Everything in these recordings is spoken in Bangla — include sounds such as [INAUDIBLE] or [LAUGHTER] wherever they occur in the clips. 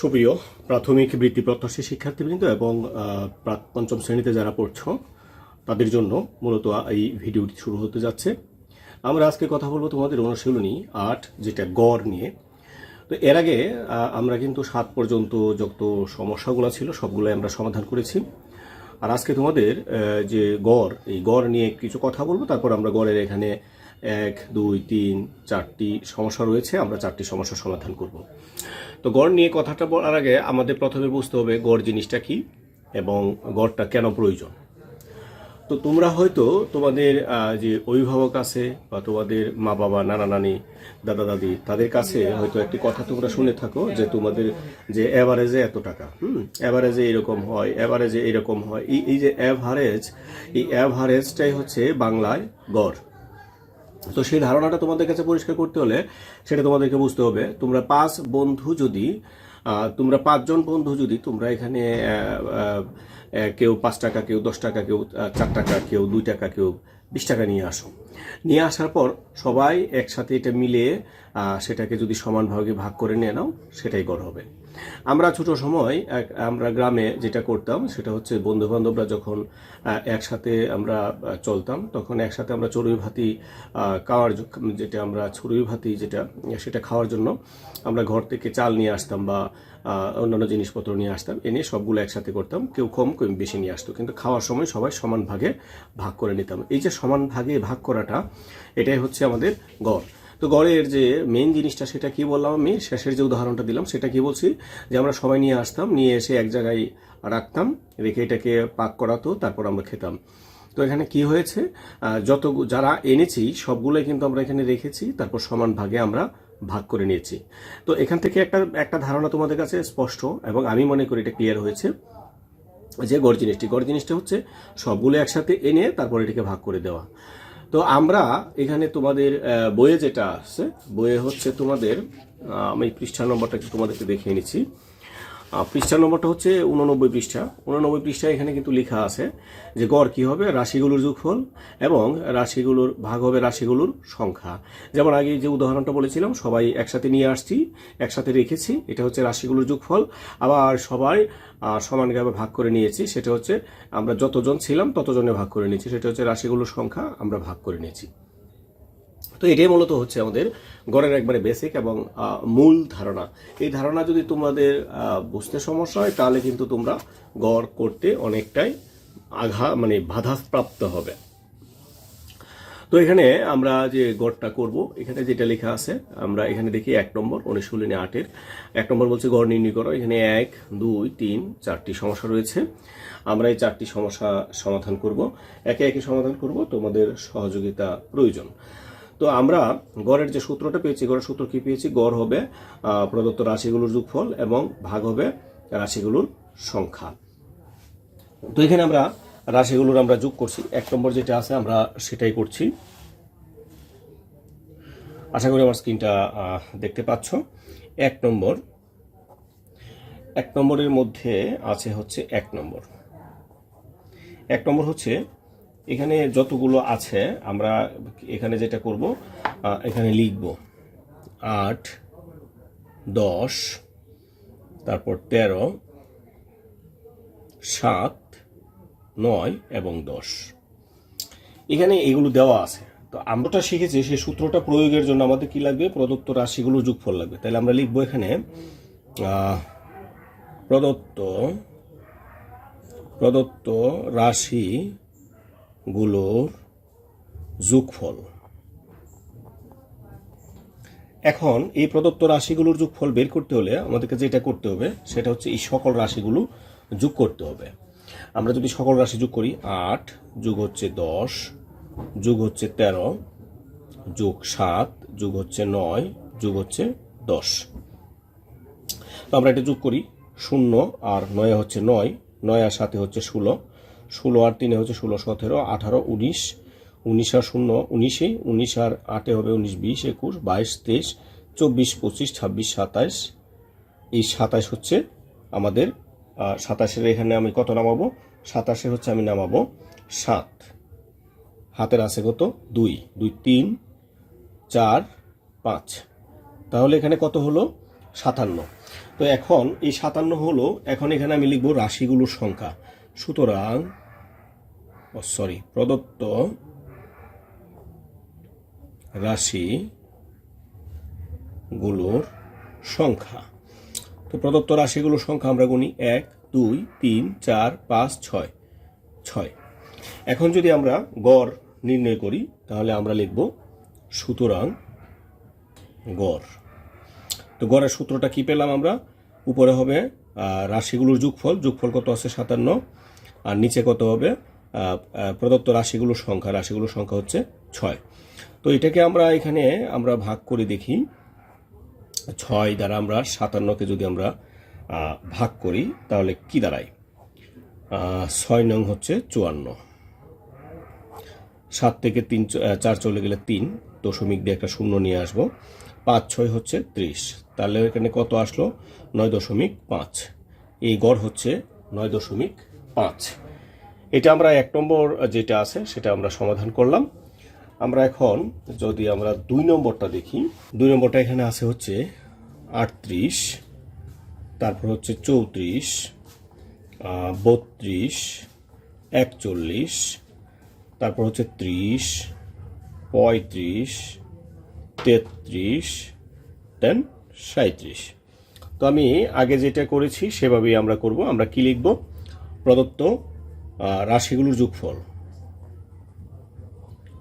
সুপ্রিয় প্রাথমিক বৃত্তি প্রত্যাশী শিক্ষার্থীবৃন্দ এবং পঞ্চম শ্রেণীতে যারা পড়ছ, তাদের জন্য মূলত এই ভিডিওটি শুরু হতে যাচ্ছে। আমরা আজকে কথা বলব তোমাদের অনুশীলনী আট, যেটা গড় নিয়ে। তো এর আগে আমরা কিন্তু সাত পর্যন্ত যত সমস্যাগুলো ছিল সবগুলো আমরা সমাধান করেছি। আর আজকে তোমাদের যে গড়, এই গড় নিয়ে কিছু কথা বলব। তারপর আমরা গড়ের এখানে এক, দুই, তিন, চারটি সমস্যা রয়েছে, আমরা চারটি সমস্যার সমাধান করব। তো গড় নিয়ে কথাটা বলার আগে আমাদের প্রথমে বুঝতে হবে গড় জিনিসটা কি এবং গড়টা কেন প্রয়োজন? তো তোমরা হয়তো তোমাদের যে অভিভাবক আছে বা তোমাদের মা বাবা নানা নানি দাদা দাদি তাদের কাছে হয়তো একটি কথা তোমরা শুনে থাকো যে তোমাদের যে অ্যাভারেজে এত টাকা, হুম? অ্যাভারেজে এরকম হয় অ্যাভারেজে এরকম হয়। এই এই যে অ্যাভারেজ এই অ্যাভারেজটাই হচ্ছে বাংলায় গড়। তো সেই ধারণাটা তোমাদের কাছে পরিষ্কার করতে হলে সেটা তোমাদেরকে বুঝতে হবে। তোমরা পাঁচ বন্ধু যদি তোমরা পাঁচজন বন্ধু যদি তোমরা এখানে কেউ পাঁচ টাকা কেউ দশ টাকা কেউ চার টাকা কেউ দুই টাকা কেউ বিশ টাকা নিয়ে আসো। নিয়ে আসার পর সবাই একসাথে এটা আহ, সেটাকে যদি সমানভাবে ভাগ করে নিয়ে নাও সেটাই গড় হবে। আমরা ছোট সময় আমরা গ্রামে যেটা করতাম, সেটা হচ্ছে বন্ধু বান্ধবরা যখন একসাথে আমরা চলতাম, তখন একসাথে আমরা চড়ুই ভাতি খাওয়ার যেটা আমরা চড়ুই ভাতি যেটা, সেটা খাওয়ার জন্য আমরা ঘর থেকে চাল নিয়ে আসতাম বা অন্যান্য জিনিসপত্র নিয়ে আসতাম। এনে সবগুলো একসাথে করতাম। কেউ কম, কেউ বেশি নিয়ে আসতো। কিন্তু খাওয়ার সময় সবাই সমান ভাগে ভাগ করে নিতাম। এই যে সমান ভাগে ভাগ করাটা, এটাই হচ্ছে আমাদের গড়। তো গড়ের যে মেন জিনিসটা সেটা কি বললাম আমি? শেষের যে উদাহরণটা দিলাম, সেটা কি বলছি? যে আমরা সবাই নিয়ে আসতাম, নিয়ে এসে এক জায়গায় রাখতাম, রেখে এটাকে পাক করাতো, তারপর আমরা খেতাম। তো এখানে কি হয়েছে? যত যারা এনেছি, সবগুলোই কিন্তু আমরা এখানে রেখেছি, তারপর সমান ভাগে আমরা ভাগ করে নিয়েছি। তো এখান থেকে একটা একটা ধারণা তোমাদের কাছে স্পষ্ট, এবং আমি মনে করি এটা ক্লিয়ার হয়েছে, যে গড় জিনিসটি। গড় জিনিসটা হচ্ছে সবগুলো একসাথে এনে তারপর এটাকে ভাগ করে দেওয়া। তো আমরা এখানে তোমাদের বইয়ে যেটা আছে, বইয়ে হচ্ছে তোমাদের আমি পৃষ্ঠা নম্বরটা একটু তোমাদেরকে দেখিয়ে নিচ্ছি। পৃষ্ঠা নম্বরটা হচ্ছে উননব্বই পৃষ্ঠা। উননব্বই পৃষ্ঠা এখানে কিন্তু লেখা আছে যে গড় কি হবে? রাশিগুলোর যোগফল এবং রাশিগুলোর, ভাগ হবে রাশিগুলোর সংখ্যা। যেমন আগে যে উদাহরণটা বলেছিলাম, সবাই একসাথে নিয়ে আসছি, একসাথে রেখেছি, এটা হচ্ছে রাশিগুলোর যোগফল। আবার সবাই সমানভাবে ভাগ করে নিয়েছি, সেটা হচ্ছে আমরা যতজন ছিলাম ততজনে ভাগ করে নিয়েছি, সেটা হচ্ছে রাশিগুলোর সংখ্যা আমরা ভাগ করে নিয়েছি। তো এটাই মূলত হচ্ছে আমাদের গড়ের একবারে বেসিক এবং মূল ধারণা। এই ধারণা যদি তোমাদের বুঝতে সমস্যা হয়, তাহলে কিন্তু তোমরা গড় করতে অনেকটাই আঘা মানে বাধাপ্রাপ্ত হবে। তো এখানে আমরা যে গড়টা করব, এখানে যেটা লেখা আছে, আমরা এখানে দেখি এক নম্বর, উনিশ অনুশীলনী আটের। এক নম্বর বলছে গড় নির্ণয় করো। এখানে এক, দুই, তিন, চারটি সমস্যা রয়েছে। আমরা এই চারটি সমস্যা সমাধান করব। একে একে সমাধান করব, তোমাদের সহযোগিতা প্রয়োজন। তো আমরা গড়ের যে সূত্রটা পেয়েছি, গড়ের সূত্র কি পেয়েছি? গড় হবে প্রদত্ত রাশিগুলোর যোগফল এবং ভাগ হবে রাশিগুলোর সংখ্যা। তো এখানে আমরা রাশিগুলোর আমরা যোগ করছি। এক নম্বর যেটা আছে, আমরা সেটাই করছি। আশা করি আমার স্ক্রিনটা দেখতে পাচ্ছ। এক নম্বর, এক নম্বরের মধ্যে আছে হচ্ছে এক নম্বর। এক নম্বর হচ্ছে এখানে যতগুলো আছে, আমরা এখানে যেটা করব এখানে লিখব আট, দশ, তারপর তেরো, সাত, নয় এবং দশ। এখানে এগুলো দেওয়া আছে। তো আমরাটা শিখেছি সেই সূত্রটা প্রয়োগের জন্য আমাদের কি লাগবে? প্রদত্ত রাশিগুলোর যোগফল লাগবে। তাহলে আমরা লিখব এখানে প্রদত্ত প্রদত্ত প্রদত্ত রাশিগুলোর যোগফল। এখন এই প্রদত্ত রাশিগুলোর যোগফল বের করতে হলে আমাদেরকে যেটা করতে হবে, সেটা হচ্ছে এই সকল রাশিগুলো যোগ করতে হবে। আমরা যদি সকল রাশি যোগ করি, আট যোগ হচ্ছে দশ, যোগ হচ্ছে তেরো, যোগ সাত, যোগ হচ্ছে নয়, যোগ হচ্ছে দশ। তো আমরা এটা যোগ করি, শূন্য আর নয় হচ্ছে নয় নয় আর সাথে হচ্ছে ষোলো। ষোলো আর তিনে হচ্ছে ষোলো, সতেরো, আঠারো, উনিশ উনিশ আর শূন্য, উনিশে, উনিশ আর আটে হবে উনিশ, বিশ, একুশ, বাইশ, তেইশ, চব্বিশ, পঁচিশ, ছাব্বিশ, সাতাইশ। এই সাতাশ হচ্ছে আমাদের সাতাশের এখানে আমি কত নামাবো? সাতাশে হচ্ছে আমি নামাবো সাত। হাতের আছে কত? দুই দুই, তিন, চার, পাঁচ। তাহলে এখানে কত হলো? সাতান্ন। তো এখন এই সাতান্ন হলো, এখন এখানে আমি লিখব রাশিগুলোর সংখ্যা। সুতরাং সরি, প্রদত্ত রাশি গুলোর সংখ্যা। তো প্রদত্ত রাশিগুলোর সংখ্যা আমরা গুনি এক, দুই, তিন, চার, পাঁচ, ছয় ছয়। এখন যদি আমরা গড় নির্ণয় করি, তাহলে আমরা লিখব সুতরাং গড়। তো গড়ের সূত্রটা কি পেলাম আমরা? উপরে হবে রাশিগুলোর যোগফল যোগফল কত আছে? সাতান্ন। আর নিচে কত হবে? প্রদত্ত রাশিগুলোর সংখ্যা রাশিগুলোর সংখ্যা হচ্ছে ছয়। তো এটাকে আমরা এখানে আমরা ভাগ করে দেখি। ছয় দ্বারা আমরা সাতান্নকে যদি আমরা ভাগ করি, তাহলে কি দাঁড়ায়? ছয় নং হচ্ছে চুয়ান্ন। সাত থেকে তিন চার চলে গেলে তিন। দশমিক দিয়ে একটা শূন্য নিয়ে আসব। পাঁচ ছয় হচ্ছে ত্রিশ। তাহলে এখানে কত আসলো? নয় দশমিক পাঁচ। এই গড় হচ্ছে নয় দশমিক পাঁচ। এটা আমরা এক নম্বর যেটা আছে সেটা আমরা সমাধান করলাম। আমরা এখন যদি আমরা দুই নম্বরটা দেখি, দুই নম্বরটা এখানে আছে হচ্ছে আটত্রিশ, তারপর হচ্ছে চৌত্রিশ বত্রিশ, একচল্লিশ, তারপর হচ্ছে ত্রিশ, পঁয়ত্রিশ তেত্রিশ, দেন সাঁত্রিশ তো আমি আগে যেটা করেছি, সেভাবেই আমরা করব। আমরা কি লিখব? প্রদত্ত রাশিগুলোর যোগফল।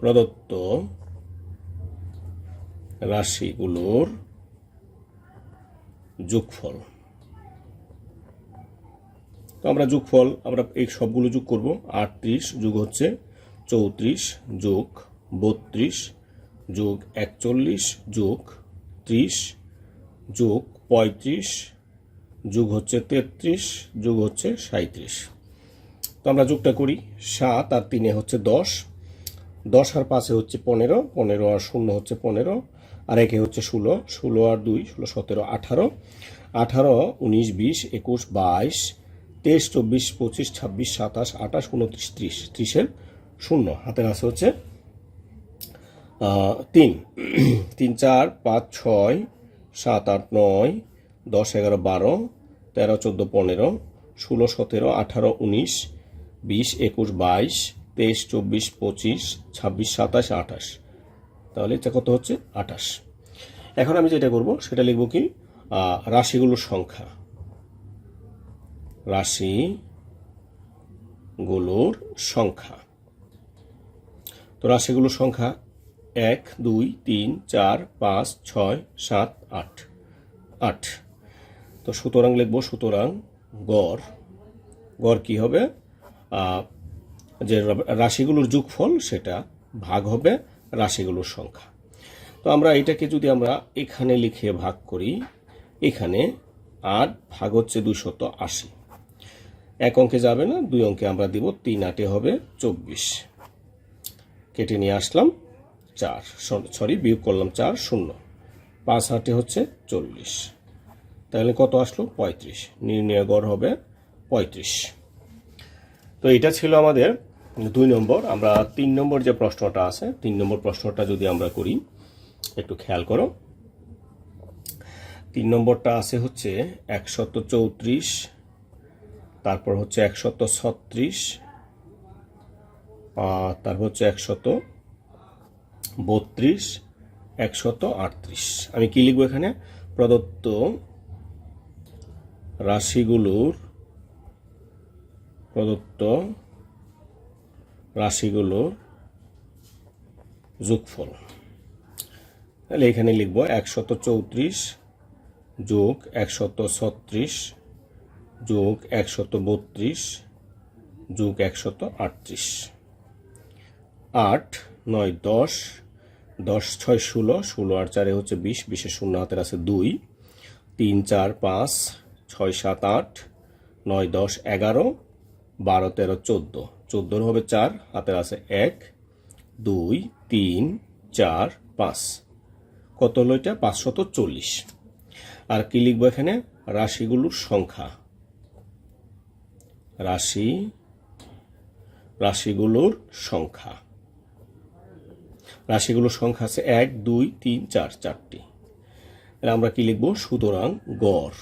প্রদত্ত রাশিগুলোর যোগফল। তো আমরা যোগফল, আমরা এই সবগুলো যোগ করব। আটত্রিশ যোগ হচ্ছে চৌত্রিশ যোগ বত্রিশ যোগ একচল্লিশ, যোগ ত্রিশ, যোগ পঁয়ত্রিশ, যোগ হচ্ছে তেত্রিশ, যোগ হচ্ছে সাঁত্রিশ তো আমরা যোগটা করি, সাত আর তিনে হচ্ছে দশ। দশ আর পাঁচে হচ্ছে পনেরো পনেরো আর শূন্য হচ্ছে পনেরো, আর একে হচ্ছে ষোলো ষোলো আর দুই, ষোলো, সতেরো, আঠারো। আঠারো, উনিশ, বিশ, একুশ, বাইশ, তেইশ, চব্বিশ, পঁচিশ, ছাব্বিশ, সাতাশ, আঠাশ, উনত্রিশ, ত্রিশ, ত্রিশের শূন্য। হাতের আছে হচ্ছে তিন। [CLEARS THROAT] তিন, চার, পাঁচ, ছয়, সাত, আট, নয়, দশ, এগারো, বারো, তেরো, চোদ্দ, পনেরো, ষোলো, সতেরো, আঠারো, উনিশ, বিশ, একুশ, বাইশ, তেইশ, চব্বিশ, পঁচিশ, ছাব্বিশ, সাতাশ, আঠাশ। তাহলে এটা কত হচ্ছে? আঠাশ। এখন আমি যেটা করব, সেটা লিখব কি? রাশিগুলোর সংখ্যা। রাশিগুলোর সংখ্যা। তো রাশিগুলোর সংখ্যা এক, দুই, তিন, চার, পাঁচ, ছয়, সাত, আট। আট। তো সুতরাং লিখব, সুতরাং গড়। গড় কি হবে? যে রাশিগুলোর যোগফল সেটা ভাগ হবে রাশিগুলোর সংখ্যা। তো আমরা এটাকে যদি আমরা এখানে লিখে ভাগ করি, এখানে আট ভাগ হচ্ছে দুশত আশি। এক অঙ্কে যাবে না, দুই অঙ্কে আমরা দিব তিন আটে হবে চব্বিশ। কেটে নিয়ে আসলাম। চার সরি বিয়োগ করলাম চার, শূন্য। পাঁচ আটে হচ্ছে চল্লিশ। তাহলে কত আসলো? পঁয়ত্রিশ। নির্ণয় গড় হবে পঁয়ত্রিশ। তো এটা ছিল আমাদের দুই নম্বর। আমরা তিন নম্বর যে প্রশ্নটা আছে, তিন নম্বর প্রশ্নটা যদি আমরা করি, একটু খেয়াল করো। তিন নম্বরটা আছে হচ্ছে একশত চৌত্রিশ, তারপর হচ্ছে একশত ছত্রিশ তারপর হচ্ছে একশত বত্রিশ, একশত আটত্রিশ। আমি কি লিখব এখানে? প্রদত্ত রাশিগুলোর প্রদত্ত রাশিগুলোর যোগফল। তাহলে এখানে লিখব একশত চৌত্রিশ যোগ একশত ছত্রিশ যোগ একশত বত্রিশ যোগ একশত আটত্রিশ। আট নয়, দশ। দশ, ছয়, ষোলো। ষোলো আর চারে হচ্ছে বিশ। বিশের শূন্য, হাতের আছে দুই। তিন, চার, পাঁচ, ছয়, সাত, আট, নয়, দশ, এগারো, বারো, তেরো, চোদ্দ। চোদ্দোর হবে চার, হাতের আছে এক, দুই, তিন, চার, পাঁচ। কত হলো এটা? পাঁচশত চল্লিশ। আর কি লিখব এখানে? রাশিগুলোর সংখ্যা। রাশি, রাশিগুলোর সংখ্যা। রাশিগুলোর সংখ্যা আছে এক, দুই, তিন, চার, চারটি। তাহলে আমরা কি লিখব? সুতরাং গড়।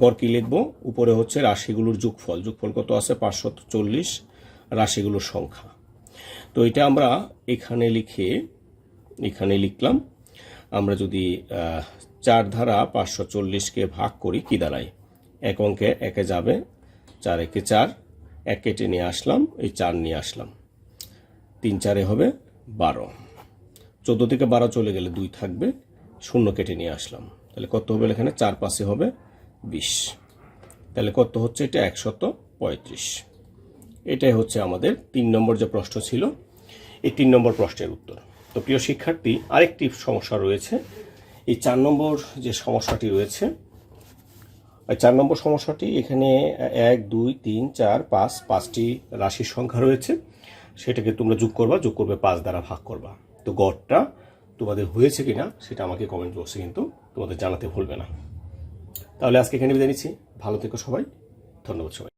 গড় কি লিখব? উপরে হচ্ছে রাশিগুলোর যুগফল। যুগফল কত আছে? পাঁচশত চল্লিশ রাশিগুলোর সংখ্যা। তো এটা আমরা এখানে লিখে, এখানে লিখলাম। আমরা যদি চার ধারা পাঁচশো চল্লিশকে ভাগ করি, কি দাঁড়ায়? এক অঙ্কে একে যাবে, চার একে চার, এক কেটে নিয়ে আসলাম, এই চার নিয়ে আসলাম। তিন চারে হবে বারো। চোদ্দ থেকে বারো চলে গেলে দুই থাকবে, শূন্য কেটে নিয়ে আসলাম। তাহলে কত হবে এখানে? চার পাশে হবে বিশ। তাহলে কত হচ্ছে? এটা একশত পঁয়ত্রিশ। এটাই হচ্ছে আমাদের তিন নম্বর যে প্রশ্ন ছিল, এই তিন নম্বর প্রশ্নের উত্তর। তো প্রিয় শিক্ষার্থী, আরেকটি সমস্যা রয়েছে। এই চার নম্বর যে সমস্যাটি রয়েছে চার নম্বর সমস্যাটি এখানে এক, দুই, তিন, চার, পাঁচ, পাঁচটি রাশির সংখ্যা রয়েছে। সেটাকে তোমরা যোগ করবা, যোগ করবে পাঁচ দ্বারা ভাগ করবা। তো গড়টা তোমাদের হয়েছে কিনা সেটা আমাকে কমেন্ট বক্সে কিন্তু তোমাদের জানাতে ভুলবে না। তাহলে আজকে এখানে বিদায় নিচ্ছি। ভালো থেকো সবাই। ধন্যবাদ সবাই